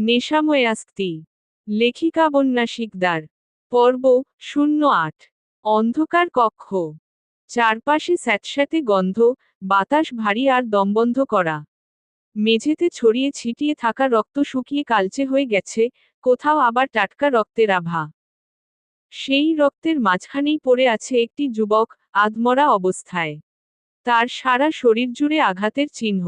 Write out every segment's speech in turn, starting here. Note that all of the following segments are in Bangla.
নেশাময়াস্তি। লেখিকা বন্যা শিকদার পর্ব শূন্য আট অন্ধকার কক্ষ। চারপাশে স্যাঁতস্যাঁতে গন্ধ, বাতাস ভারী আর দমবন্ধ করা মেঝেতে ছড়িয়ে ছিটিয়ে থাকা রক্ত শুকিয়ে কালচে হয়ে গেছে, কোথাও আবার টাটকা রক্তের আভা। সেই রক্তের মাঝখানেই পড়ে আছে একটি যুবক, আধমরা অবস্থায়। তার সারা শরীর জুড়ে আঘাতের চিহ্ন।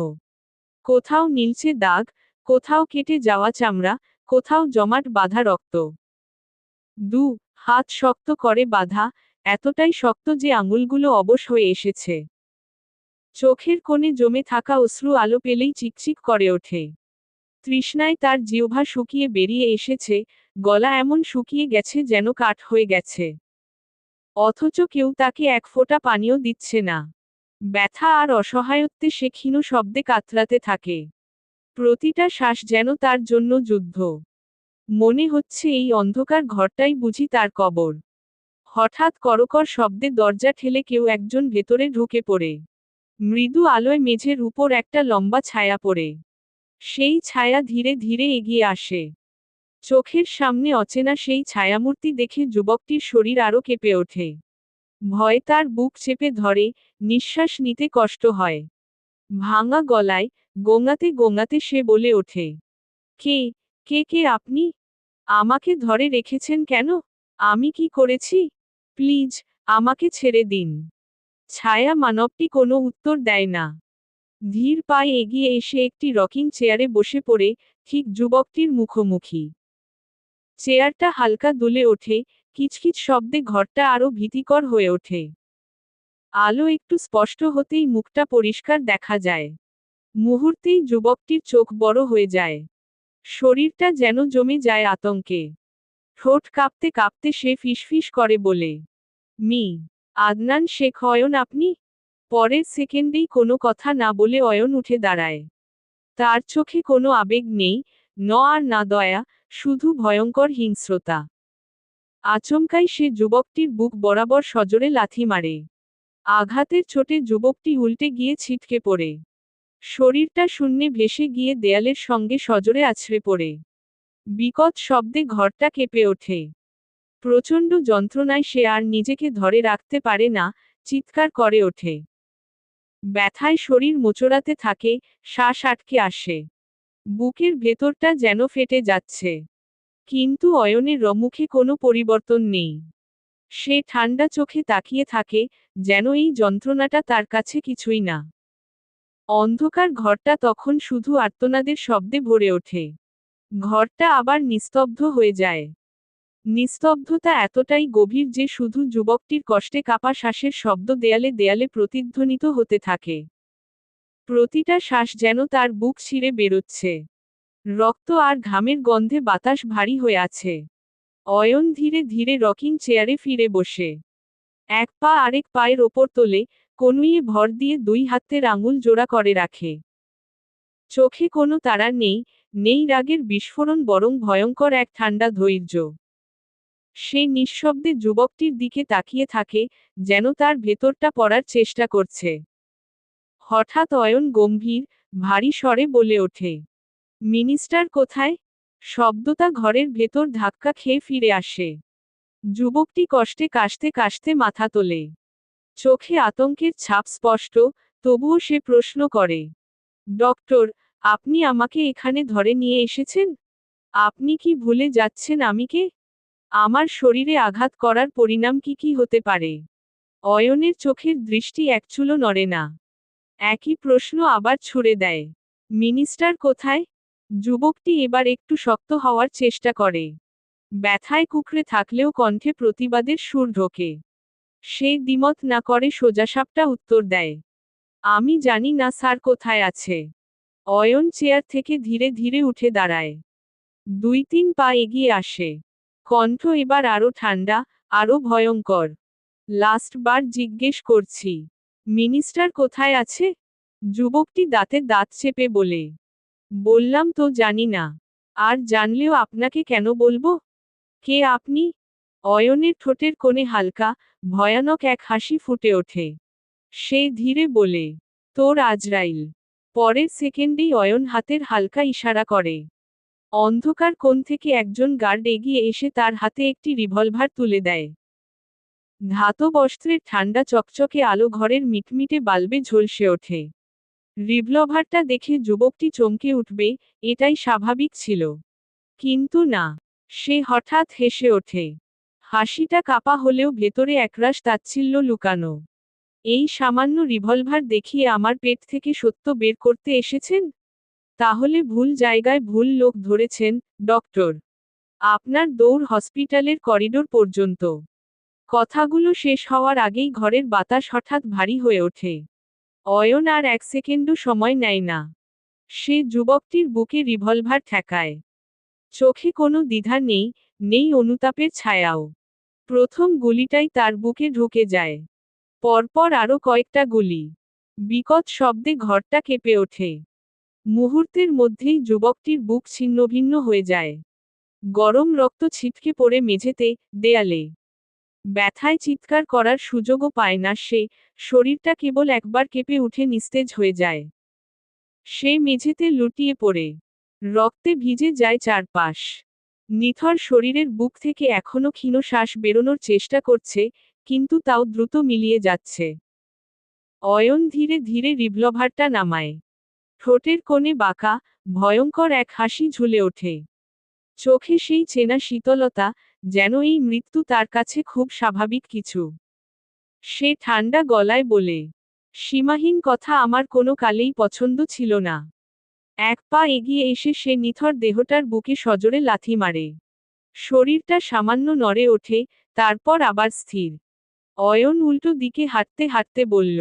কোথাও নীলচে দাগ কোথাও কেটে যাওয়া চামড়া, কোথাও জমাট বাঁধা রক্ত। দু, হাত শক্ত করে বাঁধা, এতটাই শক্ত যে আঙুলগুলো অবশ হয়ে এসেছে। চোখের কোণে জমে থাকা অশ্রু আলো পেলেই চিকচিক করে ওঠে। তৃষ্ণায় তার জিহ্বা শুকিয়ে বেরিয়ে এসেছে, গলা এমন শুকিয়ে গেছে যেন কাঠ হয়ে গেছে। অথচ কেউ তাকে এক ফোঁটা পানিও দিচ্ছে না। ব্যথা আর অসহায়ত্বে সে ক্ষীণ শব্দে কাতরাতে থাকে। প্রতিটা শ্বাস যেন তার জন্য যুদ্ধ। মনে হচ্ছে এই অন্ধকার ঘরটাই বুঝি তার কবর। হঠাৎ করকর শব্দে দরজা ঠেলে কেউ একজন ভেতরে ঢুকে পড়ে। মৃদু আলোয় মেঝের উপর একটা লম্বা ছায়া পড়ে। সেই ছায়া ধীরে ধীরে এগিয়ে আসে। চোখের সামনে অচেনা সেই ছায়ামূর্তি দেখে যুবকটির শরীর আরও কেঁপে ওঠে। ভয় তার বুক চেপে ধরে, নিঃশ্বাস নিতে কষ্ট হয়। ভাঙা গলায় গোঙাতে গোঙাতে সে বলে ওঠে, কে? কে কে আপনি? আমাকে ধরে রেখেছেন কেন? আমি কি করেছি? প্লিজ, আমাকে ছেড়ে দিন। ছায়া মানবটি কোনো উত্তর দেয় না। ধীর পায়ে এগিয়ে এসে একটি রকিং চেয়ারে বসে পড়ে ঠিক যুবকটির মুখোমুখি। চেয়ারটা হালকা দুলে ওঠে, কিচকিচ শব্দে ঘরটা আরও ভীতিকর হয়ে ওঠে। আলো একটু স্পষ্ট হতেই মুখটা পরিষ্কার দেখা যায়। মুহূর্তেই যুবকটির চোখ বড় হয়ে যায়। শরীরটা যেন জমে যায় আতঙ্কে। ঠোঁট কাঁপতে কাঁপতে সে ফিসফিস করে বলে, মি, আদনান শেখ, অয়ন আপনি? পরের সেকেন্ডেই কোনো কথা না বলে অয়ন উঠে দাঁড়ায়। তার চোখে কোনো আবেগ নেই, ন আর না দয়া, শুধু ভয়ঙ্কর হিংস্রতা। আচমকাই সে যুবকটির বুক বরাবর সজোরে লাথি মারে। আঘাতের চোটে যুবকটি উল্টে গিয়ে ছিটকে পড়ে। শরীরটা শূন্যে ভেসে গিয়ে দেয়ালের সঙ্গে সজোরে আছড়ে পড়ে। বিকট শব্দে ঘরটা কেঁপে ওঠে। প্রচণ্ড যন্ত্রণায় সে আর নিজেকে ধরে রাখতে পারে না, চিৎকার করে ওঠে। ব্যথায় শরীর মোচড়াতে থাকে, শ্বাস আটকে আসে। বুকের ভেতরটা যেন ফেটে যাচ্ছে। কিন্তু অয়নের রমুখে কোনো পরিবর্তন নেই। সে ঠান্ডা চোখে তাকিয়ে থাকে, যেন এই যন্ত্রণাটা তার কাছে কিছুই না। অন্ধকার ঘরটা তখন শুধু আর্তনাদের শব্দে ভরে ওঠে। ঘরটা আবার নিস্তব্ধ হয়ে যায়। নিস্তব্ধতা এতটাই গভীর যে শুধু যুবকটির কষ্টে কাপা শ্বাসের শব্দ দেয়ালে দেয়ালে প্রতিধ্বনিত হতে থাকে। প্রতিটা শ্বাস যেন তার বুক ছিঁড়ে বেরোচ্ছে। রক্ত আর ঘামের গন্ধে বাতাস ভারী হয়ে আছে। অয়ন ধীরে ধীরে রকিং চেয়ারে ফিরে বসে। এক পা আরেক পায়ের ওপর তোলে, কনুইয়ে ভর দিয়ে দুই হাতের আঙুল জোড়া করে রাখে। চোখে কোনো তারা নেই নেই রাগের বিস্ফোরণ, বরং ভয়ঙ্কর এক ঠান্ডা ধৈর্য। সে নিঃশব্দে যুবকটির দিকে তাকিয়ে থাকে, যেন তার ভেতরটা পড়ার চেষ্টা করছে। হঠাৎ অয়ন গম্ভীর, ভারী স্বরে বলে ওঠে, মিনিস্টার কোথায়? শব্দটা ঘরের ভেতর ধাক্কা খেয়ে ফিরে আসে। যুবকটি কষ্টে কাশতে কাশতে মাথা তোলে। চোখে আতঙ্কের ছাপ স্পষ্ট, তবুও সে প্রশ্ন করে, ডক্টর, আপনি আমাকে এখানে ধরে নিয়ে এসেছেন? আপনি কি ভুলে যাচ্ছেন আমিকে? আমার শরীরে আঘাত করার পরিণাম কি কি হতে পারে? অয়নের চোখের দৃষ্টি একচুলো নড়ে না। একই প্রশ্ন আবার ছুড়ে দেয়, মিনিস্টার কোথায়? যুবকটি এবার একটু শক্ত হওয়ার চেষ্টা করে। ব্যথায় কুকড়ে থাকলেও কণ্ঠে প্রতিবাদের সুর ঢোকে। সে দ্বিমত না করে সোজাসাপটা উত্তর দেয়, আমি জানি না স্যার কোথায় আছে। অয়ন চেয়ার থেকে ধীরে ধীরে উঠে দাঁড়ায়। দুই তিন পা এগিয়ে আসে। কণ্ঠ এবার আরও ঠান্ডা, আরও ভয়ঙ্কর। লাস্ট বার জিজ্ঞেস করছি, মিনিস্টার কোথায় আছে? যুবকটি দাঁতে দাঁত চেপে বলে বললাম তো জানি না। আর জানলেও আপনাকে কেন বলব? কে আপনি? অয়নের ঠোঁটের কোণে হালকা, ভয়ানক এক হাসি ফুটে ওঠে। সে ধীরে বলে, তোর আজরাইল। পরের সেকেন্ডেই অয়ন হাতের হালকা ইশারা করে। অন্ধকার কোণ থেকে একজন গার্ড এগিয়ে এসে তার হাতে একটি রিভলভার তুলে দেয়। ধাতব অস্ত্রের ঠান্ডা চকচকে আলো ঘরের মিটমিটে বাল্বে ঝলসে ওঠে। রিভলভারটা দেখে যুবকটি চমকে উঠবে, এটাই স্বাভাবিক ছিল। কিন্তু না, সে হঠাৎ হেসে ওঠে। হাসিটা কাপা হলেও ভেতরে একরাশ তাচ্ছিল্য লুকানো। এই সামান্য রিভলভার দেখিয়ে আমার পেট থেকে সত্য বের করতে এসেছেন? তাহলে ভুল জায়গায় ভুল লোক ধরেছেন, ডক্টর। আপনার দৌড় হসপিটালের করিডোর পর্যন্ত। কথাগুলো শেষ হওয়ার আগেই ঘরের বাতাস হঠাৎ ভারী হয়ে ওঠে। অয়ন আর এক সেকেন্ডও সময় নেয় না। সে যুবকটির বুকে রিভলভার ঠেকায়। চোখে কোনো দ্বিধা নেই নেই অনুতাপের ছায়াও। প্রথম গুলিটাই তার বুকে ঢুকে যায়। পরপর আরও কয়েকটা গুলি। বিকট শব্দে ঘরটা কেঁপে ওঠে। মুহূর্তের মধ্যেই যুবকটির বুক ছিন্নভিন্ন হয়ে যায়। গরম রক্ত ছিটকে পড়ে মেঝেতে, দেয়ালে। ব্যথায় চিৎকার করার সুযোগও পায় না সে, শরীরটা কেবল একবার কেঁপে উঠে নিস্তেজ হয়ে যায়। সে মেঝেতে লুটিয়ে পড়ে। রক্তে ভিজে যায় চারপাশ। নিথর শরীরের বুক থেকে এখনও ক্ষীণ শ্বাস বেরোনোর চেষ্টা করছে, কিন্তু তাও দ্রুত মিলিয়ে যাচ্ছে। অয়ন ধীরে ধীরে রিভলভারটা নামায়। ঠোঁটের কোণে বাঁকা, ভয়ঙ্কর এক হাসি ঝুলে ওঠে। চোখে সেই চেনা শীতলতা, যেন এই মৃত্যু তার কাছে খুব স্বাভাবিক কিছু। সে ঠান্ডা গলায় বলে, সীমাহীন কথা আমার কোনো কালেই পছন্দ ছিল না। এক পা এগিয়ে এসে সে নিথর দেহটার বুকে সজোরে লাথি মারে। শরীরটা সামান্য নড়ে ওঠে, তারপর আবার স্থির। অয়ন উল্টো দিকে হাঁটতে হাঁটতে বলল,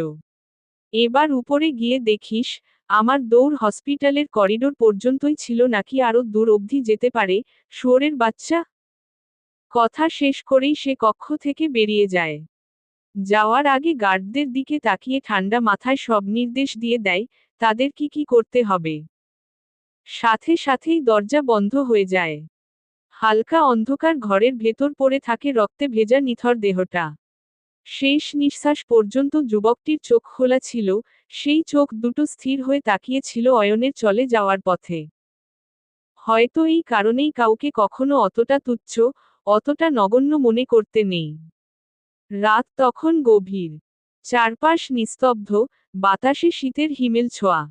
এবার উপরে গিয়ে দেখিস আমার দৌড় হসপিটালের করিডোর পর্যন্তই ছিল নাকি আরও দূর অবধি যেতে পারে, শুয়োরের বাচ্চা? কথা শেষ করেই সে কক্ষ থেকে বেরিয়ে যায়। যাওয়ার আগে গার্ডদের দিকে তাকিয়ে ঠান্ডা মাথায় সব নির্দেশ দিয়ে দেয়, তাদের কি কি করতে হবে? সাথে সাথেই দরজা বন্ধ হয়ে যায়। হালকা অন্ধকার ঘরের ভেতর পড়ে থাকে রক্তে ভেজা নিথর দেহটা। শেষ নিঃশ্বাস পর্যন্ত যুবকটির চোখ খোলা ছিল, সেই চোখ দুটো স্থির হয়ে তাকিয়েছিল অয়নের চলে যাওয়ার পথে। হয়তো এই কারণেই কাউকে কখনো অতটা তুচ্ছ, অতটা নগণ্য মনে করতে নেই। রাত তখন গভীর। চারপাশ নিস্তব্ধ, বাতাসে শীতের হিমেল ছোঁয়া।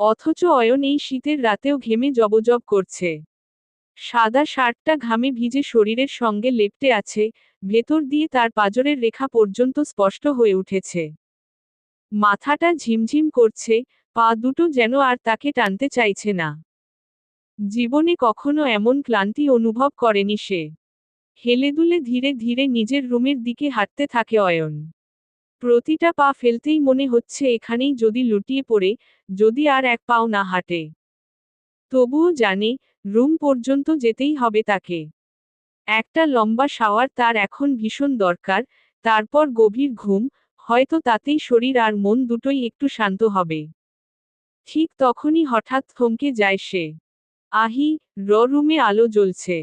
অথচ অয়ন এই শীতের রাতেও ঘেমে জবজব করছে। সাদা শার্টটা ঘামে ভিজে শরীরের সঙ্গে লেপটে আছে, ভেতর দিয়ে তার পাজরের রেখা পর্যন্ত স্পষ্ট হয়ে উঠেছে। মাথাটা ঝিমঝিম করছে, পা দুটো যেন আর তাকে টানতে চাইছে না। জীবনে কখনো এমন ক্লান্তি অনুভব করেনি সে। হেলেদুলে ধীরে ধীরে নিজের রুমের দিকে হাঁটতে থাকে অয়ন। প্রতিটা পা ফেলতেই মনে হচ্ছে এখানেই যদি লুটিয়ে পড়ে, যদি আর এক পাও না হাঁটে। তবুও জানে রুম পর্যন্ত যেতেই হবে তাকে। একটা লম্বা শাওয়ার তার এখন ভীষণ দরকার, তারপর গভীর ঘুম, হয়তো তাতেই শরীর আর মন দুটোই একটু শান্ত হবে। ঠিক তখনই হঠাৎ থমকে যায় সে। আহি, র রুমে আলো জ্বলছে।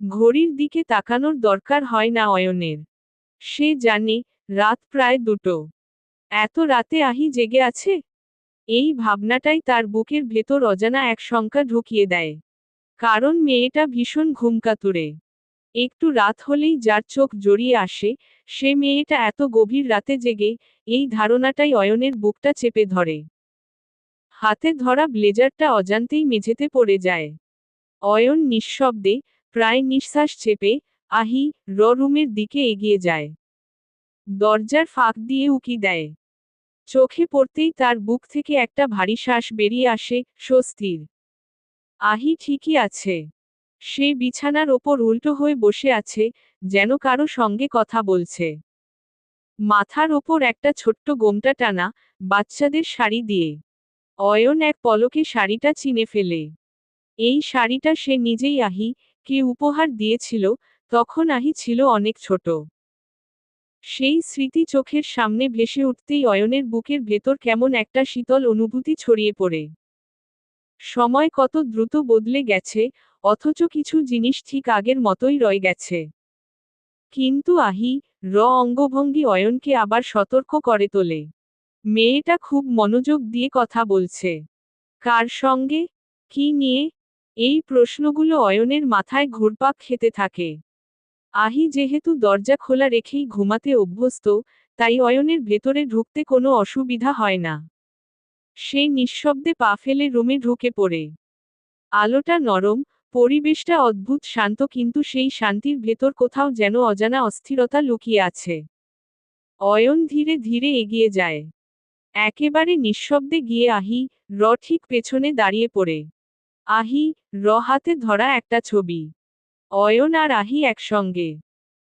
ঘড়ির দিকে তাকানোর দরকার হয় না অয়নের। সে জানে, রাত প্রায় দুটো। এত রাতে আহি জেগে আছে? এই ভাবনাটাই তার বুকের ভেতর অজানা এক শঙ্কা ঢুকিয়ে দেয়। কারণ মেয়েটা ভীষণ ঘুমকাতুরে। একটু রাত হলেই যার চোখ জড়িয়ে আসে, সে মেয়েটা এত গভীর রাতে জেগে এই ধারণাটাই অয়নের বুকটা চেপে ধরে। হাতে ধরা ব্লেজারটা অজান্তেই মেঝেতে পড়ে যায়। অয়ন নিঃশব্দে প্রায় নিঃশ্বাস চেপে আহি র রুমের দিকে এগিয়ে যায়। দরজার ফাঁক দিয়ে উকি দেয়। চোখে পড়তেই তার বুক থেকে একটা ভারী শ্বাস বেরিয়ে আসে স্বস্তির। আহি ঠিকই আছে। সে বিছানার ওপর উল্টো হয়ে বসে আছে, যেন কারও সঙ্গে কথা বলছে। মাথার ওপর একটা ছোট্ট গোমটা টানা, বাচ্চাদের শাড়ি দিয়ে। অয়ন এক পলকে শাড়িটা চিনে ফেলে। এই শাড়িটা সে নিজেই আহি, কে উপহার দিয়েছিল, তখন আহি ছিল অনেক ছোট। সেই স্মৃতি চোখের সামনে ভেসে উঠতেই অয়নের বুকের ভেতর কেমন একটা শীতল অনুভূতি ছড়িয়ে পড়ে। সময় কত দ্রুত বদলে গেছে, অথচ কিছু জিনিস ঠিক আগের মতোই রয়ে গেছে। কিন্তু আহি, র অঙ্গভঙ্গি অয়নকে আবার সতর্ক করে তোলে। মেয়েটা খুব মনোযোগ দিয়ে কথা বলছে। কার সঙ্গে? কি নিয়ে? এই প্রশ্নগুলো অয়নের মাথায় ঘুরপাক খেতে থাকে। আহি যেহেতু দরজা খোলা রেখেই ঘুমাতে অভ্যস্ত, তাই অয়নের ভেতরে ঢুকতে কোনো অসুবিধা হয় না। সে নিঃশব্দে পা ফেলে রুমে ঢুকে পড়ে। আলোটা নরম, পরিবেশটা অদ্ভুত, শান্ত, কিন্তু সেই শান্তির ভেতর কোথাও যেন অজানা অস্থিরতা লুকিয়ে আছে। অয়ন ধীরে ধীরে এগিয়ে যায়। একেবারে নিঃশব্দে গিয়ে আহি, র ঠিক পেছনে দাঁড়িয়ে পড়ে। আহি, র হাতে ধরা একটা ছবি। অয়ন আর আহি একসঙ্গে।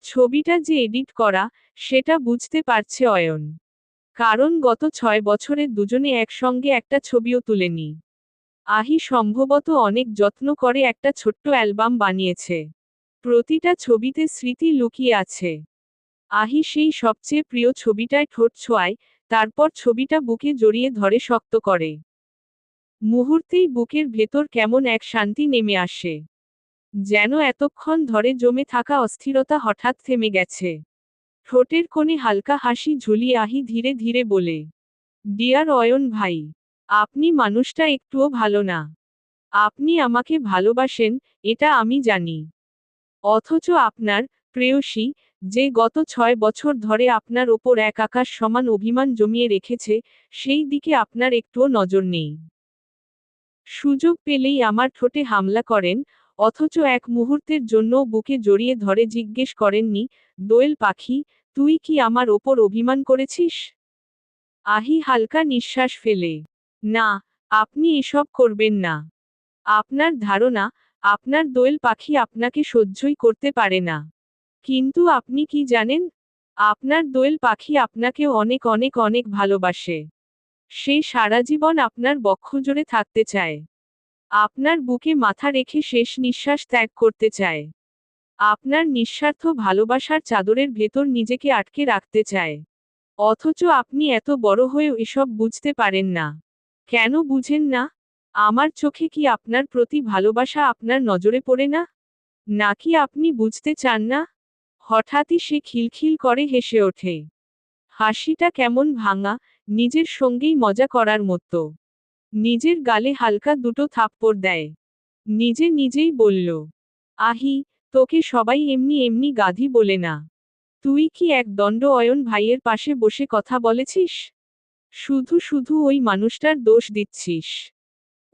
ছবিটা যে এডিট করা, সেটা বুঝতে পারছে অয়ন। কারণ গত ছয় বছরে দুজনে একসঙ্গে একটা ছবিও তুলেনি। আহি সম্ভবত অনেক যত্ন করে একটা ছোট্ট অ্যালবাম বানিয়েছে। প্রতিটা ছবিতে স্মৃতি লুকিয়ে আছে। আহি সেই সবচেয়ে প্রিয় ছবিটায় ঠোঁট ছোঁয়ায়, তারপর ছবিটা বুকে জড়িয়ে ধরে শক্ত করে। মুহূর্তেই বুকের ভেতর কেমন এক শান্তি নেমে আসে। যেন এতক্ষণ ধরে জমে থাকা অস্থিরতা হঠাৎ থেমে গেছে। ঠোঁটের কোণে হালকা হাসি ঝুলিয়ে আহি ধীরে ধীরে বলে, ডিয়ার অয়ন ভাই, আপনি মানুষটা একটুও ভালো না। আপনি আমাকে ভালোবাসেন, এটা আমি জানি। অথচ আপনার প্রেয়সী, যে গত ছয় বছর ধরে আপনার ওপর এক আকাশ সমান অভিমান জমিয়ে রেখেছে, সেই দিকে আপনার একটুও নজর নেই। সুযোগ পেলেই আমার ঠোঁটে হামলা করেন, অথচ এক মুহূর্তের জন্য বুকে জড়িয়ে ধরে জিজ্ঞেস করেননি, দোয়েল পাখি তুই কি আমার ওপর অভিমান করেছিস? আহি হালকা নিঃশ্বাস ফেলে। না, আপনি এসব করবেন না। আপনার ধারণা, আপনার দোয়েল পাখি আপনাকে সহ্যই করতে পারে না। কিন্তু আপনি কি জানেন? আপনার দোয়েল পাখি আপনাকে অনেক অনেক অনেক ভালোবাসে। সে সারা জীবন আপনার বক্ষজোড়ে থাকতে চায়। আপনার বুকে মাথা রেখে শেষ নিঃশ্বাস ত্যাগ করতে চায়। আপনার নিঃস্বার্থ ভালোবাসার চাদরের ভেতর নিজেকে আটকে রাখতে চায়। অথচ আপনি এত বড় হয়েও এসব বুঝতে পারেন না। কেন বুঝেন না? আমার চোখে কি আপনার প্রতি ভালোবাসা আপনার নজরে পড়ে না? নাকি আপনি বুঝতে চান না? হঠাৎই সে খিলখিল করে হেসে ওঠে। হাসিটা কেমন ভাঙা, নিজের সঙ্গেই মজা করার মতো। নিজের গালে হালকা দুটো থাপ্পড় দেয়। নিজে নিজেই বলল, আহি তোকে সবাই এমনি এমনি গাধি বলে না। তুই কি এক দণ্ড অয়ন ভাইয়ের পাশে বসে কথা বলেছিস? শুধু শুধু ওই মানুষটার দোষ দিচ্ছিস।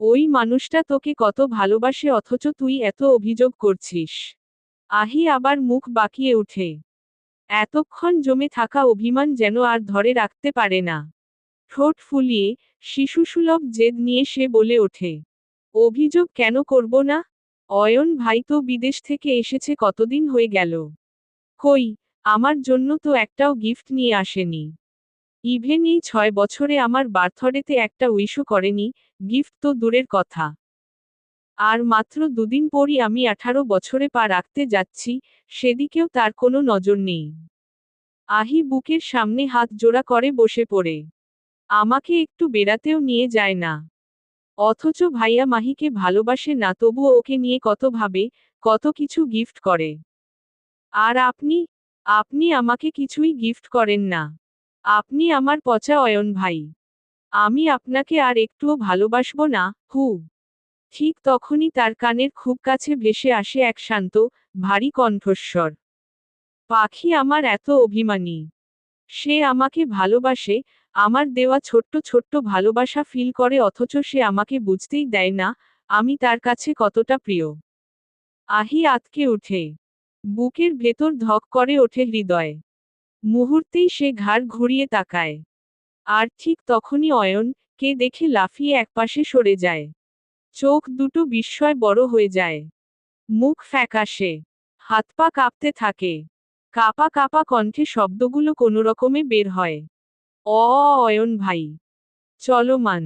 ওই মানুষটা তোকে কত ভালোবাসে অথচ তুই এত অভিযোগ করছিস। আহি আবার মুখ বাঁকিয়ে উঠে। এতক্ষণ জমে থাকা অভিমান যেন আর ধরে রাখতে পারে না। ঠোঁট ফুলিয়ে শিশুসুলভ জেদ নিয়ে সে বলে ওঠে, অভিযোগ কেন করব না? অয়ন ভাই তো বিদেশ থেকে এসেছে কতদিন হয়ে গেল। কই, আমার জন্য তো একটাও গিফট নিয়ে আসেনি। ইভেন এই ছয় বছরে আমার বার্থডেতে একটা উইশও করেনি, গিফট তো দূরের কথা। আর মাত্র দুদিন পরই আমি আঠারো বছরে পা রাখতে যাচ্ছি, সেদিকেও তার কোনো নজর নেই। আহি বুকের সামনে হাত জোড়া করে বসে পড়ে। আমাকে একটু বেড়াতেও নিয়ে যায় না। অথচ ভাইয়া মাহিকে ভালোবাসে না, তবুও ওকে নিয়ে কত ভাবে, কত কিছু গিফট করে। আর আপনি আপনি আমাকে কিছুই গিফট করেন না। আপনি আমার পচা অয়ন ভাই। আমি আপনাকে আর একটুও ভালোবাসব না, হু। ঠিক তখনই তার কানের খুব কাছে ভেসে আসে এক শান্ত, ভারী কণ্ঠস্বর। পাখি আমার এত অভিমানী। সে আমাকে ভালোবাসে আমার দেওয়া ছোট্ট ছোট্ট ভালোবাসা ফিল করে অথচ সে আমাকে বুঝতেই দেয় না, আমি তার কাছে কতটা প্রিয়। আহি আতকে উঠে। বুকের ভেতর ধক করে ওঠে হৃদয়। মুহূর্তেই সে ঘাড় ঘুরিয়ে তাকায়। আর ঠিক তখনই অয়ন, কে দেখে লাফিয়ে একপাশে সরে যায়। চোখ দুটো বিস্ময় বড় হয়ে যায়। মুখ ফ্যাকাশে। হাত পা কাঁপতে থাকে। কাপা কাপা কণ্ঠে শব্দগুলো কোনোরকমে বের হয়। অ অয়ন ভাই। চলমান